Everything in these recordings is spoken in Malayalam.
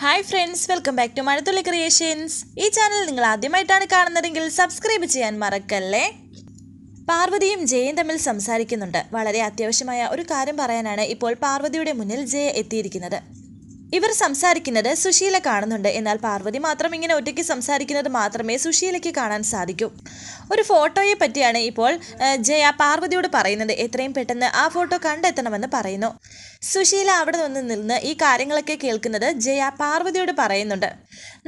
Hi friends welcome back to Mazhathulli creations ഈ ചാനൽ നിങ്ങൾ ആദ്യമായിട്ടാണ് കാണുന്നതെങ്കിൽ സബ്സ്ക്രൈബ് ചെയ്യാൻ മറക്കല്ലേ? പാർവതിയും ജയയും തമ്മിൽ സംസാരിക്കുന്നുണ്ട്. വളരെ അത്യാവശ്യമായ ഒരു കാര്യം പറയാനാണ് ഇപ്പോൾ പാർവതിയുടെ മുന്നിൽ ജയ എത്തിയിരിക്കുന്നത്. ഇവർ സംസാരിക്കുന്നത് സുശീല കാണുന്നുണ്ട്. എന്നാൽ പാർവതി മാത്രം ഇങ്ങനെ ഒറ്റയ്ക്ക് സംസാരിക്കുന്നത് മാത്രമേ സുശീലയ്ക്ക് കാണാൻ സാധിക്കൂ. ഒരു ഫോട്ടോയെ പറ്റിയാണ് ഇപ്പോൾ ജയ പാർവതിയോട് പറയുന്നത്. എത്രയും പെട്ടെന്ന് ആ ഫോട്ടോ കണ്ടെത്തണമെന്ന് പറയുന്നു. സുശീല അവിടെ നിന്ന് നിന്ന് ഈ കാര്യങ്ങളൊക്കെ കേൾക്കുന്നത് ജയ പാർവതിയോട് പറയുന്നുണ്ട്.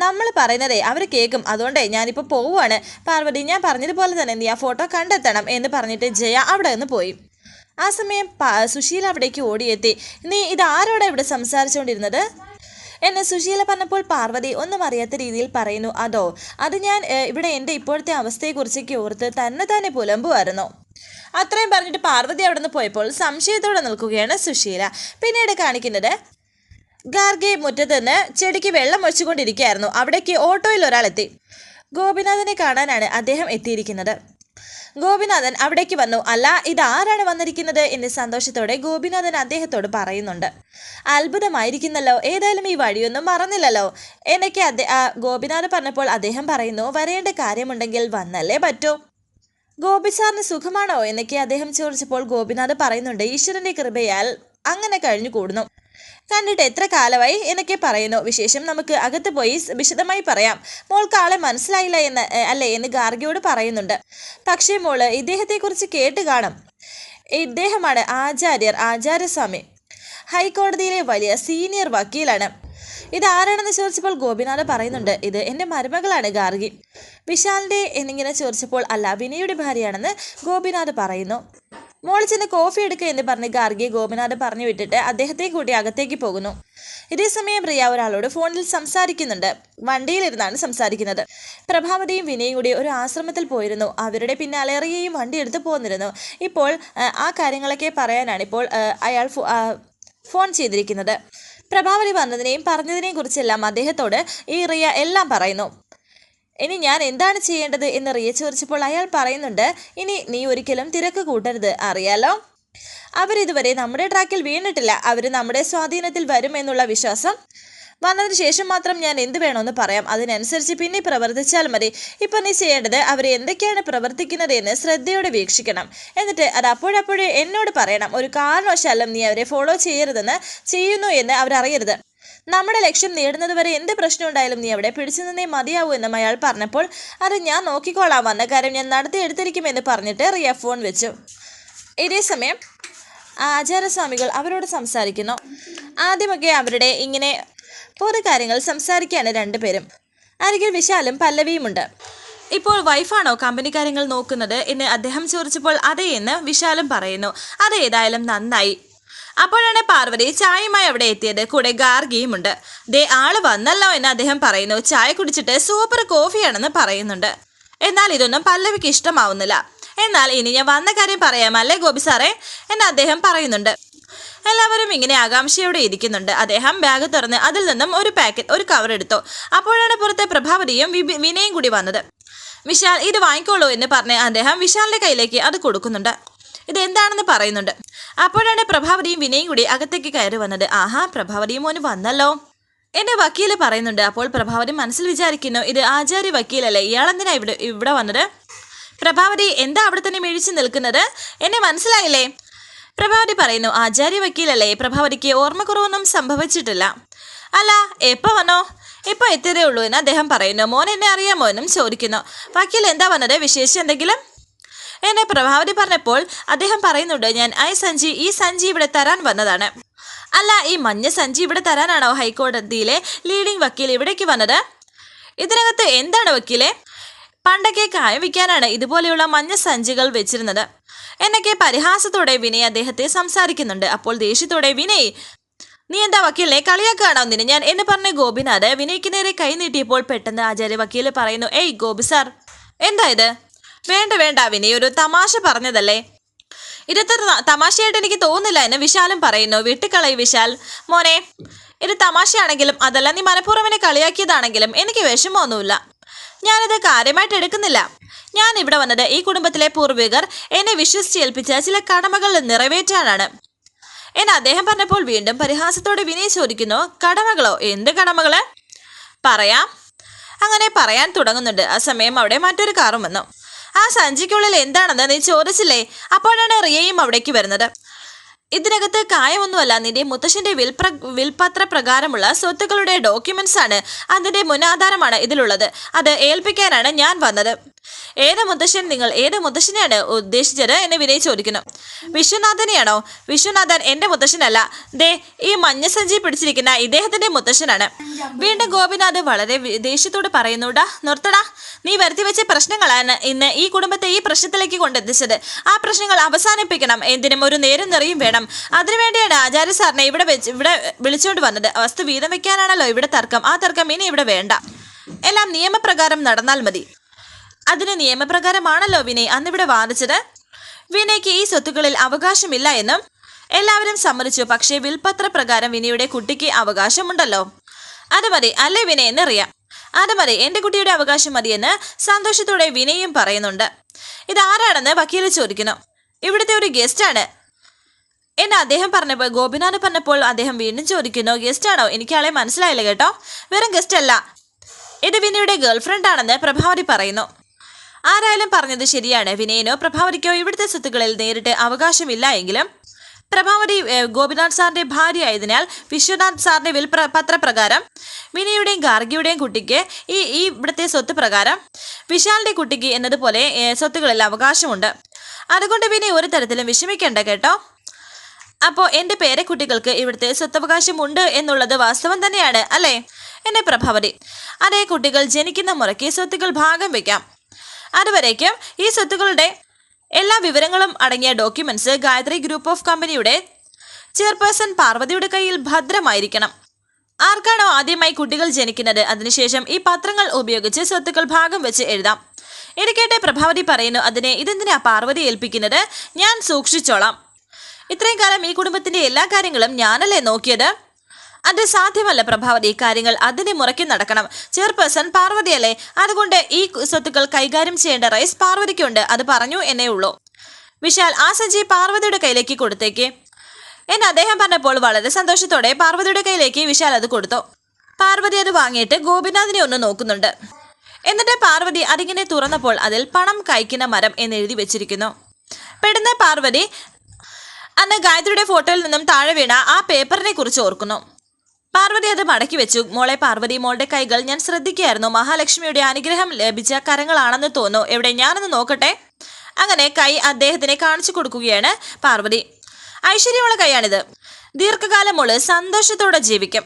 നമ്മൾ പറയുന്നതേ അവർ കേൾക്കും. അതുകൊണ്ടേ ഞാനിപ്പോൾ പോവുകയാണ് പാർവതി ഞാൻ പറഞ്ഞതുപോലെ തന്നെ നീ ആ ഫോട്ടോ കണ്ടെത്തണം എന്ന് പറഞ്ഞിട്ട് ജയ അവിടെ നിന്ന് പോയി. ആ സമയം സുശീല അവിടേക്ക് ഓടിയെത്തി. നീ ഇത് ആരോടാ ഇവിടെ സംസാരിച്ചുകൊണ്ടിരുന്നത് എന്നെ സുശീല പറഞ്ഞപ്പോൾ പാർവതി ഒന്നും അറിയാത്ത രീതിയിൽ പറയുന്നു അതോ അത് ഞാൻ ഇവിടെ എന്റെ ഇപ്പോഴത്തെ അവസ്ഥയെക്കുറിച്ചൊക്കെ ഓർത്ത് തന്നെ തന്നെ പുലമ്പുമായിരുന്നു അത്രയും പറഞ്ഞിട്ട് പാർവതി അവിടെ നിന്ന് പോയപ്പോൾ സംശയത്തോടെ നിൽക്കുകയാണ് സുശീല. പിന്നീട് കാണിക്കുന്നത് ഗാർഗെ മുറ്റത്ത് നിന്ന് ചെടിക്ക് വെള്ളം ഒഴിച്ചുകൊണ്ടിരിക്കുകയായിരുന്നു. അവിടേക്ക് ഓട്ടോയിൽ ഒരാളെത്തി ഗോപിനാഥനെ കാണാനാണ് അദ്ദേഹം എത്തിയിരിക്കുന്നത്. ഗോപിനാഥൻ അവിടേക്ക് വന്നു. അല്ല ഇതാരാണ് വന്നിരിക്കുന്നത്? എന്ന് സന്തോഷത്തോടെ ഗോപിനാഥൻ അദ്ദേഹത്തോട് പറയുന്നുണ്ട്. അത്ഭുതമായിരിക്കുന്നല്ലോ. ഏതായാലും ഈ വഴിയൊന്നും മറന്നില്ലല്ലോ. എന്നൊക്കെ അദ്ദേഹം ഗോപിനാഥൻ പറഞ്ഞപ്പോൾ അദ്ദേഹം പറയുന്നു വരേണ്ട കാര്യമുണ്ടെങ്കിൽ വന്നല്ലേ പറ്റൂ. ഗോപി സാറിന് സുഖമാണോ എന്നൊക്കെ അദ്ദേഹം ചോദിച്ചപ്പോൾ ഗോപിനാഥ് പറയുന്നുണ്ട് ഈശ്വരന്റെ കൃപയാൽ അങ്ങനെ കഴിഞ്ഞു കൂടുന്നു. കണ്ടിട്ട് എത്ര കാലമായി എന്നൊക്കെ പറയുന്നു. വിശേഷം നമുക്ക് അകത്ത് പോയി വിശദമായി പറയാം. മോൾക്ക് ആളെ മനസ്സിലായില്ല എന്ന് അല്ലേ എന്ന് ഗാർഗിയോട് പറയുന്നുണ്ട്. പക്ഷേ മോൾ ഇദ്ദേഹത്തെക്കുറിച്ച് കേട്ട് കാണും. ഇദ്ദേഹമാണ് ആചാര്യർ ആചാര്യസ്വാമി ഹൈക്കോടതിയിലെ വലിയ സീനിയർ വക്കീലാണ്. ഇത് ആരാണെന്ന് ചോദിച്ചപ്പോൾ ഗോപിനാഥ് പറയുന്നുണ്ട് ഇത് എന്റെ മരുമകളാണ് ഗാർഗി. വിശാലിന്റെ എന്നിങ്ങനെ ചോദിച്ചപ്പോൾ അല്ല വിനയുടെ ഭാര്യയാണെന്ന് ഗോപിനാഥ് പറയുന്നു. മോൾ ചെന്ന് കോഫി എടുക്കുക എന്ന് പറഞ്ഞ് ഗാർഗി ഗോപിനാഥ് പറഞ്ഞു വിട്ടിട്ട് അദ്ദേഹത്തെ കൂട്ടി അകത്തേക്ക് പോകുന്നു. ഇതേസമയം പ്രിയ ഒരാളോട് ഫോണിൽ സംസാരിക്കുന്നുണ്ട്. വണ്ടിയിലിരുന്നാണ് സംസാരിക്കുന്നത്. പ്രഭാവതിയും വിനയും കൂടി ഒരു ആശ്രമത്തിൽ പോയിരുന്നു. അവരുടെ പിന്നാലെ റിയയും വണ്ടി എടുത്ത് പോന്നിരുന്നു. ഇപ്പോൾ ആ കാര്യങ്ങളൊക്കെ പറയാനാണ് ഇപ്പോൾ അയാൾ ഫോൺ ചെയ്തിരിക്കുന്നത്. പ്രഭാവതി വന്നതിനെയും പറഞ്ഞതിനെയും കുറിച്ചെല്ലാം അദ്ദേഹത്തോട് ഈ റിയ എല്ലാം പറയുന്നു. ഇനി ഞാൻ എന്താണ് ചെയ്യേണ്ടത്? എന്ന് റിയ ചോദിച്ചപ്പോൾ അയാൾ പറയുന്നുണ്ട് ഇനി നീ ഒരിക്കലും തിരക്ക് കൂട്ടരുത് അറിയാലോ? അവരിതുവരെ നമ്മുടെ ട്രാക്കിൽ വീണിട്ടില്ല. അവർ നമ്മുടെ സ്വാധീനത്തിൽ വരുമെന്നുള്ള വിശ്വാസം വന്നതിന് ശേഷം മാത്രം ഞാൻ എന്ത് വേണമെന്ന് പറയാം. അതിനനുസരിച്ച് പിന്നെ പ്രവർത്തിച്ചാൽ മതി. ഇപ്പം നീ ചെയ്യേണ്ടത് അവർ എന്തൊക്കെയാണ് പ്രവർത്തിക്കുന്നത് എന്ന് ശ്രദ്ധയോടെ വീക്ഷിക്കണം. എന്നിട്ട് അത് അപ്പോഴപ്പോഴേ എന്നോട് പറയണം. ഒരു കാരണവശാലും നീ അവരെ ഫോളോ ചെയ്യരുതെന്ന് ചെയ്യുന്നു എന്ന് അവരറിയരുത്. നമ്മുടെ ലക്ഷ്യം നേടുന്നത് വരെ എന്ത് പ്രശ്നം ഉണ്ടായാലും നീ അവിടെ പിടിച്ചു നിന്നേ മതിയാവൂ എന്നും അയാൾ പറഞ്ഞപ്പോൾ അത് ഞാൻ നോക്കിക്കോളാം. വന്ന കാര്യം ഞാൻ നടത്തി നടത്തിയെടുത്തിരിക്കുമെന്ന് പറഞ്ഞിട്ട് റിയ ഫോൺ വെച്ചു. ഇതേ സമയം ആചാരസ്വാമികൾ അവരോട് സംസാരിക്കുന്നു. ആദ്യമൊക്കെ അവരുടെ ഇങ്ങനെ പൊതുകാര്യങ്ങൾ സംസാരിക്കുകയാണ് രണ്ടുപേരും. അരികിൽ വിശാലും പല്ലവിയുമുണ്ട്. ഇപ്പോൾ വൈഫാണോ കമ്പനി കാര്യങ്ങൾ നോക്കുന്നത് എന്ന് അദ്ദേഹം ചോദിച്ചപ്പോൾ അതേ എന്ന് വിശാലും പറയുന്നു. അതേതായാലും നന്നായി. അപ്പോഴാണ് പാർവതി ചായയുമായി അവിടെ എത്തിയത്. കൂടെ ഗാർഗിയുമുണ്ട്. ദേ ആൾ വന്നല്ലോ എന്ന് അദ്ദേഹം പറയുന്നു. ചായ കുടിച്ചിട്ട് സൂപ്പർ കോഫിയാണെന്ന് പറയുന്നുണ്ട്. എന്നാൽ ഇതൊന്നും പല്ലവിക്ക് ഇഷ്ടമാവുന്നില്ല. എന്നാൽ ഇനി ഞാൻ വന്ന കാര്യം പറയാമല്ലേ ഗോപി സാറേ? എന്ന് അദ്ദേഹം പറയുന്നുണ്ട്. എല്ലാവരും ഇങ്ങനെ ആകാംക്ഷയോടെ ഇരിക്കുന്നുണ്ട്. അദ്ദേഹം ബാഗ് തുറന്ന് അതിൽ നിന്നും ഒരു പാക്കറ്റ് ഒരു കവർ എടുത്തു. അപ്പോഴാണ് പുറത്തെ പ്രഭാവതിയും വിനയും കൂടി വന്നത്. വിശാൽ ഇത് വാങ്ങിക്കോളൂ എന്ന് പറഞ്ഞ് അദ്ദേഹം വിശാലിന്റെ കയ്യിലേക്ക് അത് കൊടുക്കുന്നുണ്ട്. ഇത് എന്താണെന്ന് പറയുന്നുണ്ട്. അപ്പോഴാണ് പ്രഭാവതിയും വിനയും കൂടി അകത്തേക്ക് കയറി വന്നത്. ആഹാ പ്രഭാവതിയും മോന് വന്നല്ലോ. എന്റെ വക്കീൽ പറയുന്നുണ്ട്. അപ്പോൾ പ്രഭാവതി മനസ്സിൽ വിചാരിക്കുന്നു ഇത് ആചാര്യ വക്കീലല്ലേ? ഇയാളെന്തിനാ ഇവിടെ ഇവിടെ വന്നത്? പ്രഭാവതി എന്താ അവിടെ തന്നെ മിഴിച്ചു നിൽക്കുന്നത്? എന്നെ മനസ്സിലായില്ലേ? പ്രഭാവതി പറയുന്നു ആചാര്യ വക്കീലല്ലേ പ്രഭാവതിക്ക് ഓർമ്മക്കുറവൊന്നും സംഭവിച്ചിട്ടില്ല. അല്ല എപ്പോ വന്നോ? ഇപ്പൊ എത്തിയതേ ഉള്ളൂ എന്ന് അദ്ദേഹം പറയുന്നു. മോൻ എന്നെ അറിയാമോ? എന്നും ചോദിക്കുന്നു. വക്കീൽ എന്താ വന്നത്? വിശേഷം എന്തെങ്കിലും? എന്നെ പ്രഭാവതി പറഞ്ഞപ്പോൾ അദ്ദേഹം പറയുന്നുണ്ട് ഞാൻ ഐ സഞ്ജി ഈ സഞ്ജി ഇവിടെ തരാൻ വന്നതാണ്. അല്ല ഈ മഞ്ഞ സഞ്ജി ഇവിടെ തരാനാണോ ഹൈക്കോടതിയിലെ ലീഡിംഗ് വക്കീൽ ഇവിടേക്ക് വന്നത്? ഇതിനകത്ത് എന്താണ് വക്കീലെ? പണ്ടൊക്കെ കായം വിൽക്കാനാണ് ഇതുപോലെയുള്ള മഞ്ഞ സഞ്ചികൾ വെച്ചിരുന്നത്. എന്നൊക്കെ പരിഹാസത്തോടെ വിനയ് അദ്ദേഹത്തെ സംസാരിക്കുന്നുണ്ട്. അപ്പോൾ ദേഷ്യത്തോടെ വിനയ് നീ എന്താ വക്കീലിനെ കളിയാക്കുകയാണോ നിന്നെ? ഞാൻ എന്ന് പറഞ്ഞ ഗോപിനാഥ് വിനയ്ക്ക് നേരെ കൈ നീട്ടിയപ്പോൾ പെട്ടെന്ന് ആചാര്യ വക്കീൽ പറയുന്നു ഏയ് ഗോപി സാർ എന്താ ഇത്? വേണ്ട വേണ്ട വിനയ് ഒരു തമാശ പറഞ്ഞതല്ലേ? ഇതത്ര തമാശയായിട്ട് എനിക്ക് തോന്നുന്നില്ല എന്ന് വിശാലും പറയുന്നു വിട്ടുകളയി വിശാൽ. മോനെ ഇത് തമാശയാണെങ്കിലും അതല്ല നീ മനഃപൂർവനെ കളിയാക്കിയതാണെങ്കിലും എനിക്ക് വിഷമമൊന്നുമില്ല. ഞാനിത് കാര്യമായിട്ട് എടുക്കുന്നില്ല. ഞാൻ ഇവിടെ വന്നത് ഈ കുടുംബത്തിലെ പൂർവികർ എന്നെ വിശ്വസിച്ച് ഏൽപ്പിച്ച ചില കടമകൾ നിറവേറ്റാനാണ്. എന്ന് അദ്ദേഹം പറഞ്ഞപ്പോൾ വീണ്ടും പരിഹാസത്തോടെ വിനയ് ചോദിക്കുന്നു കടമകളോ? എന്ത് കടമകൾ? പറയാം. അങ്ങനെ പറയാൻ തുടങ്ങുന്നുണ്ട്. ആ സമയം അവിടെ മറ്റൊരു കാറും വന്നു. ആ സഞ്ചിക്കുള്ളിൽ എന്താണെന്ന് നീ ചോദിച്ചില്ലേ? അപ്പോഴാണ് റിയയും അവിടേക്ക് വരുന്നത്. ഇതിനകത്ത് കായമൊന്നുമല്ല. നിന്റെ മുത്തശ്ശന്റെ വിൽപ്ര വിൽപത്ര പ്രകാരമുള്ള സ്വത്തുക്കളുടെ ഡോക്യുമെന്റ്സ് ആണ് അതിന്റെ മുനാധാരമാണ് ഇതിലുള്ളത്. അത് ഏൽപ്പിക്കാനാണ് ഞാൻ വന്നത്. ഏത് മുത്തശ്ശൻ നിങ്ങൾ ഏത് മുത്തശ്ശനെയാണ് ഉദ്ദേശിച്ചത് എന്ന് വിനയ് ചോദിക്കുന്നു. വിശ്വനാഥനെയാണോ? വിശ്വനാഥൻ എന്റെ മുത്തശ്ശനല്ല. ദേ ഈ മഞ്ഞസഞ്ചി പിടിച്ചിരിക്കുന്ന ഇദ്ദേഹത്തിന്റെ മുത്തശ്ശനാണ്. വീണ്ടും ഗോപിനാഥ് വളരെ ദേഷ്യത്തോട് പറയുന്നുടാ നിർത്തടാ. നീ വരുത്തി വെച്ച പ്രശ്നങ്ങളാണ് ഇന്ന് ഈ കുടുംബത്തെ ഈ പ്രശ്നത്തിലേക്ക് കൊണ്ടെത്തിച്ചത്. ആ പ്രശ്നങ്ങൾ അവസാനിപ്പിക്കണം. എന്തിനും ഒരു നേരം നിറയും വേണം. അതിനുവേണ്ടിയാണ് ആചാര്യ സാറിനെ ഇവിടെ വെച്ച് ഇവിടെ വിളിച്ചുകൊണ്ട് വന്നത്. വസ്തു വീതം വെക്കാനാണല്ലോ ഇവിടെ തർക്കം. ആ തർക്കം ഇനി ഇവിടെ വേണ്ട. എല്ലാം നിയമപ്രകാരം നടന്നാൽ മതി. അതിന് നിയമപ്രകാരമാണല്ലോ വിനയ് അന്നിവിടെ വാദിച്ചത്? വിനയ്ക്ക് ഈ സ്വത്തുക്കളിൽ അവകാശമില്ല എന്നും എല്ലാവരും സമ്മതിച്ചു. പക്ഷേ വിൽപത്ര പ്രകാരം വിനയുടെ കുട്ടിക്ക് അവകാശമുണ്ടല്ലോ. അത് മതി. അല്ലേ വിനയ്? എന്നറിയാം. അത് മതി. എന്റെ കുട്ടിയുടെ അവകാശം മതിയെന്ന് സന്തോഷത്തോടെ വിനയും പറയുന്നുണ്ട്. ഇത് ആരാണെന്ന് വക്കീൽ ചോദിക്കുന്നു. ഇവിടുത്തെ ഒരു ഗസ്റ്റാണ് എന്ന് അദ്ദേഹം പറഞ്ഞപ്പോൾ ഗോപിനാഥ് പറഞ്ഞപ്പോൾ അദ്ദേഹം വീണ്ടും ചോദിക്കുന്നു ഗസ്റ്റ് ആണോ? എനിക്ക് ആളെ മനസ്സിലായില്ല കേട്ടോ. വെറും ഗസ്റ്റ് അല്ല. ഇത് വിനയുടെ ഗേൾഫ്രണ്ട് ആണെന്ന് പ്രഭാവതി പറയുന്നു. ആരായാലും പറഞ്ഞത് ശരിയാണ്. വിനയനോ പ്രഭാവതിക്കോ ഇവിടുത്തെ സ്വത്തുക്കളിൽ നേരിട്ട് അവകാശമില്ല എങ്കിലും പ്രഭാവതി ഗോപിനാഥ് സാറിന്റെ ഭാര്യയായതിനാൽ വിശ്വനാഥ് സാറിന്റെ വിൽപ്ര പത്രപ്രകാരം വിനയുടെയും ഗാർഗിയുടെയും കുട്ടിക്ക് ഈ ഈ ഇവിടുത്തെ സ്വത്ത് പ്രകാരം വിശാലിന്റെ കുട്ടിക്ക് എന്നതുപോലെ സ്വത്തുകളിൽ അവകാശമുണ്ട്. അതുകൊണ്ട് വിനയ് ഒരു തരത്തിലും വിഷമിക്കേണ്ട കേട്ടോ. അപ്പോൾ എന്റെ പേരക്കുട്ടികൾക്ക് ഇവിടുത്തെ സ്വത്തവകാശമുണ്ട് എന്നുള്ളത് വാസ്തവം തന്നെയാണ് അല്ലേ? എന്നെ പ്രഭാവതി അതേ കുട്ടികൾ ജനിക്കുന്ന മുറയ്ക്ക് സ്വത്തുക്കൾ ഭാഗം വയ്ക്കാം അതുവരേക്കും ഈ സ്വത്തുക്കളുടെ എല്ലാ വിവരങ്ങളും അടങ്ങിയ ഡോക്യുമെന്റ്സ് ഗായത്രി ഗ്രൂപ്പ് ഓഫ് കമ്പനിയുടെ ചെയർപേഴ്സൺ പാർവതിയുടെ കയ്യിൽ ഭദ്രമായിരിക്കണം. ആർക്കാണോ ആദ്യമായി കുട്ടികൾ ജനിക്കുന്നത്? അതിനുശേഷം ഈ പത്രങ്ങൾ ഉപയോഗിച്ച് സ്വത്തുക്കൾ ഭാഗം വെച്ച് എഴുതാം. ഇത് കേട്ട് പ്രഭാവതി പറയുന്നു അതിനെ ഇതെന്തിനാ പാർവതി ഏൽപ്പിക്കുന്നത്? ഞാൻ സൂക്ഷിച്ചോളാം. ഇത്രയും കാലം ഈ കുടുംബത്തിന്റെ എല്ലാ കാര്യങ്ങളും ഞാനല്ലേ നോക്കിയത്? അത് സാധ്യമല്ല പ്രഭാവതി. കാര്യങ്ങൾ അതിനെ മുറയ്ക്ക് നടക്കണം. ചെയർപേഴ്സൺ പാർവതിയല്ലേ അതുകൊണ്ട് ഈ സ്വത്തുക്കൾ കൈകാര്യം ചെയ്യേണ്ട റൈസ് പാർവതിക്കുണ്ട്. അത് പറഞ്ഞു എന്നേ ഉള്ളൂ. വിശാൽ ആ സഞ്ചി പാർവതിയുടെ കയ്യിലേക്ക് കൊടുത്തേക്ക്. എന്ന് അദ്ദേഹം പറഞ്ഞപ്പോൾ വളരെ സന്തോഷത്തോടെ പാർവതിയുടെ കയ്യിലേക്ക് വിശാൽ അത് കൊടുത്തു. പാർവതി അത് വാങ്ങിയിട്ട് ഗോപിനാഥിനെ ഒന്ന് നോക്കുന്നുണ്ട്. എന്നിട്ട് പാർവതി അതിങ്ങനെ തുറന്നപ്പോൾ അതിൽ പണം കായ്ക്കുന്ന മരം എന്ന് എഴുതി വെച്ചിരിക്കുന്നു. പെടുന്ന പാർവതി അന്ന് ഗായത്രിയുടെ ഫോട്ടോയിൽ നിന്നും താഴെ വീണ ആ പേപ്പറിനെ കുറിച്ച് ഓർക്കുന്നു. പാർവതി അത് മടക്കി വെച്ചു. മോളെ പാർവതി മോളുടെ കൈകൾ ഞാൻ ശ്രദ്ധിക്കുകയായിരുന്നു. മഹാലക്ഷ്മിയുടെ അനുഗ്രഹം ലഭിച്ച കരങ്ങളാണെന്ന് തോന്നുന്നു. എവിടെ ഞാനൊന്ന് നോക്കട്ടെ? അങ്ങനെ കൈ അദ്ദേഹത്തിനെ കാണിച്ചു കൊടുക്കുകയാണ് പാർവതി. ഐശ്വര്യമുള്ള കൈയാണിത്. ദീർഘകാലം മോൾ സന്തോഷത്തോടെ ജീവിക്കും.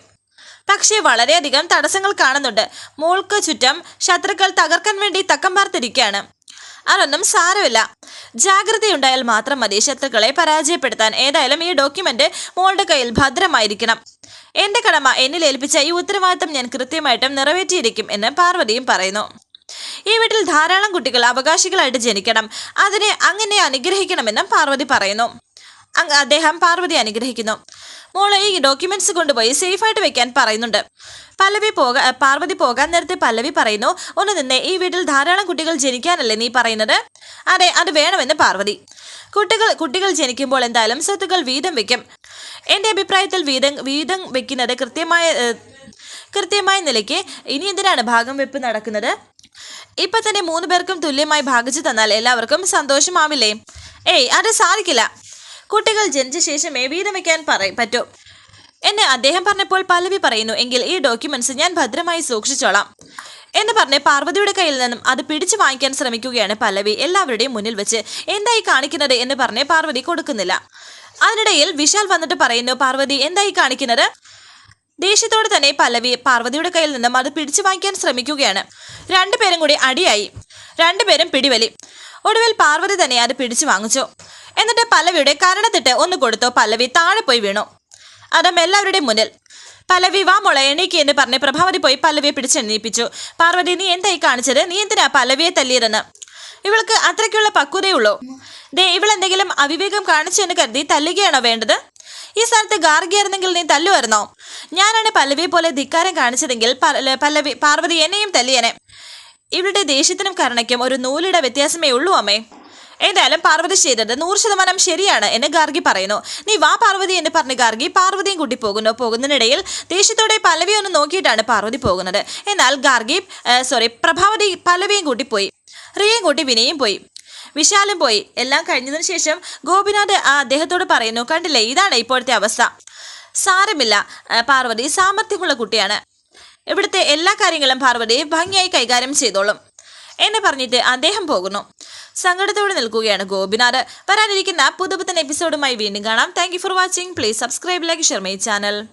പക്ഷേ വളരെയധികം തടസ്സങ്ങൾ കാണുന്നുണ്ട്. മോൾക്ക് ചുറ്റം ശത്രുക്കൾ തകർക്കാൻ വേണ്ടി തക്കം പാർത്തിരിക്കുകയാണ് അതൊന്നും സാരമില്ല. ജാഗ്രതയുണ്ടായാൽ മാത്രം മതി. ശത്രുക്കളെ പരാജയപ്പെടുത്താൻ ഏതായാലും ഈ ഡോക്യുമെന്റ് മോളുടെ കയ്യിൽ ഭദ്രമായിരിക്കണം. എന്റെ കടമ എന്നിൽ ഏൽപ്പിച്ച ഈ ഉത്തരവാദിത്തം ഞാൻ കൃത്യമായിട്ടും നിറവേറ്റിയിരിക്കും എന്ന് പാർവതിയും പറയുന്നു. ഈ വീട്ടിൽ ധാരാളം കുട്ടികൾ അവകാശികളായിട്ട് ജനിക്കണം. അതിനെ അങ്ങനെ അനുഗ്രഹിക്കണമെന്നും പാർവതി പറയുന്നു. അദ്ദേഹം പാർവതി അനുഗ്രഹിക്കുന്നു. മോൾ ഈ ഡോക്യുമെന്റ്സ് കൊണ്ടുപോയി സേഫായിട്ട് വെക്കാൻ പറയുന്നുണ്ട്. പല്ലവി പോക പാർവതി പോകാൻ നേരത്തെ പല്ലവി പറയുന്നു ഒന്ന് നിന്നെ ഈ വീട്ടിൽ ധാരാളം കുട്ടികൾ ജനിക്കാനല്ലേ നീ പറയുന്നത്? അതെ അത് വേണമെന്ന് പാർവതി. കുട്ടികൾ കുട്ടികൾ ജനിക്കുമ്പോൾ എന്തായാലും സ്വത്തുക്കൾ വീതം വെക്കും. എന്റെ അഭിപ്രായത്തിൽ വീതം വീതം വെക്കുന്നത് കൃത്യമായ കൃത്യമായ നിലയ്ക്ക് ഇനി എന്തിനാണ് ഭാഗം വെപ്പ് നടക്കുന്നത്? ഇപ്പൊ തന്നെ മൂന്ന് പേർക്കും തുല്യമായി ഭാഗിച്ചു തന്നാൽ എല്ലാവർക്കും സന്തോഷമാവില്ലേ? ഏയ് അത് സാധിക്കില്ല. കുട്ടികൾ ജനിച്ച ശേഷമേ വീതം വയ്ക്കാൻ പറ പറ്റൂ. എന്ന് അദ്ദേഹം പറഞ്ഞപ്പോൾ പല്ലവി പറയുന്നു എങ്കിൽ ഈ ഡോക്യുമെന്റ്സ് ഞാൻ ഭദ്രമായി സൂക്ഷിച്ചോളാം. എന്ന് പറഞ്ഞ് പാർവതിയുടെ കയ്യിൽ നിന്നും അത് പിടിച്ചു വാങ്ങിക്കാൻ ശ്രമിക്കുകയാണ് പല്ലവി. എല്ലാവരുടെയും മുന്നിൽ വെച്ച് എന്തായി കാണിക്കുന്നത്? എന്ന് പറഞ്ഞ് പാർവതി കൊടുക്കുന്നില്ല. അതിനിടയിൽ വിശാൽ വന്നിട്ട് പറയുന്നു പാർവതി എന്തായി കാണിക്കുന്നത്? ദേഷ്യത്തോടെ തന്നെ പല്ലവി പാർവതിയുടെ കയ്യിൽ നിന്നും അത് പിടിച്ചു വാങ്ങിക്കാൻ ശ്രമിക്കുകയാണ്. രണ്ടുപേരും കൂടി അടിയായി. രണ്ടുപേരും പിടിവലി. ഒടുവിൽ പാർവതി തന്നെ അത് പിടിച്ചു വാങ്ങിച്ചു. എന്നിട്ട് പല്ലവിയുടെ കരണത്തിട്ട് ഒന്ന് കൊടുത്തു. പല്ലവി താഴെ പോയി വീണു. അതും എല്ലാവരുടെയും മുന്നിൽ. പല്ലവി വാ മോളെ എണീക്ക് എന്ന് പറഞ്ഞ് പ്രഭാവതി പോയി പല്ലവിയെ പിടിച്ചെണ്ണീപ്പിച്ചു പാർവതി നീ എന്തായി കാണിച്ചത്? നീ എന്തിനാ പല്ലവിയെ തല്ലിയതെന്ന്? ഇവൾക്ക് അത്രയ്ക്കുള്ള പക്വതയുള്ളൂ ദേ ഇവളെന്തെങ്കിലും അവിവേകം കാണിച്ചു എന്ന് കരുതി തല്ലുകയാണോ വേണ്ടത്? ഈ സ്ഥലത്ത് ഗാർഗിയായിരുന്നെങ്കിൽ നീ തല്ലുമായിരുന്നോ? ഞാനാണ് പല്ലവിയെ പോലെ ധിക്കാരം കാണിച്ചതെങ്കിൽ പല്ല- പല്ലവി പാർവതി എന്നെയും തല്ലിയനെ. ഇവളുടെ ദേഷ്യത്തിനും കരുണയ്ക്കും ഒരു നൂലിട വ്യത്യാസമേ ഉള്ളൂ അമ്മേ. ഏതായാലും പാർവതി ചെയ്തത് നൂറ് ശതമാനം ശരിയാണ് എന്ന് ഗാർഗി പറയുന്നു. നീ വാ പാർവതി എന്ന് പറഞ്ഞ് ഗാർഗി പാർവതിയും കൂട്ടി പോകുന്നു. പോകുന്നതിനിടയിൽ ദേഷ്യത്തോടെ പലവിയൊന്നും നോക്കിയിട്ടാണ് പാർവതി പോകുന്നത്. എന്നാൽ ഗാർഗി സോറി പ്രഭാവതി പലവിയും കൂട്ടി പോയി. റിയയും കൂട്ടി വിനയും പോയി. വിശാലും പോയി. എല്ലാം കഴിഞ്ഞതിന് ശേഷം ഗോപിനാഥ് അദ്ദേഹത്തോട് പറയുന്നു കണ്ടില്ലേ ഇതാണ് ഇപ്പോഴത്തെ അവസ്ഥ. സാരമില്ല പാർവതി സാമർഥ്യമുള്ള കുട്ടിയാണ്. ഇവിടുത്തെ എല്ലാ കാര്യങ്ങളും പാർവതി ഭംഗിയായി കൈകാര്യം ചെയ്തോളും. എന്ന് പറഞ്ഞിട്ട് അദ്ദേഹം പോകുന്നു. സങ്കടത്തോടെ നിൽക്കുകയാണ് ഗോപിനാഥ്. വരാനിരിക്കുന്ന പുതുപുത്തൻ എപ്പിസോഡുമായി വീണ്ടും കാണാം. Thank for watching please subscribe like share my channel